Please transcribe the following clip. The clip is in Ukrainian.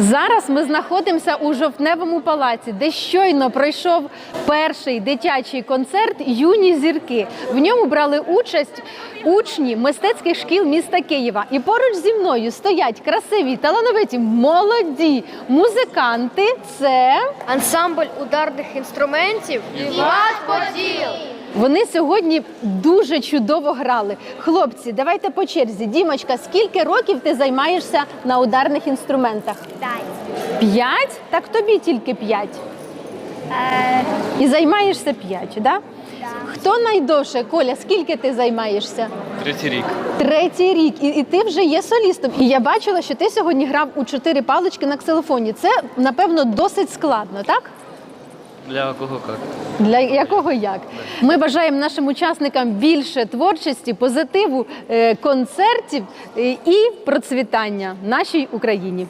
Зараз ми знаходимося у жовтневому палаці, де щойно пройшов перший дитячий концерт Юні зірки. В ньому брали участь учні мистецьких шкіл міста Києва. І поруч зі мною стоять красиві, талановиті, молоді музиканти. Це Ансамбль ударних інструментів Поділ. Вони сьогодні дуже чудово грали. Хлопці, давайте по черзі. Дімочка, скільки років ти займаєшся на ударних інструментах? П'ять? Так тобі тільки п'ять. І займаєшся п'ять, да? Хто найдовше, Коля, скільки ти займаєшся? Третій рік. Третій рік, і, і ти вже є солістом. І я бачила, що ти сьогодні грав у чотири палички на ксилофоні. Це, напевно, досить складно, так? Для кого як? Для якого як? Ми бажаємо нашим учасникам більше творчості, позитиву, е, концертів е, і процвітання нашій Україні.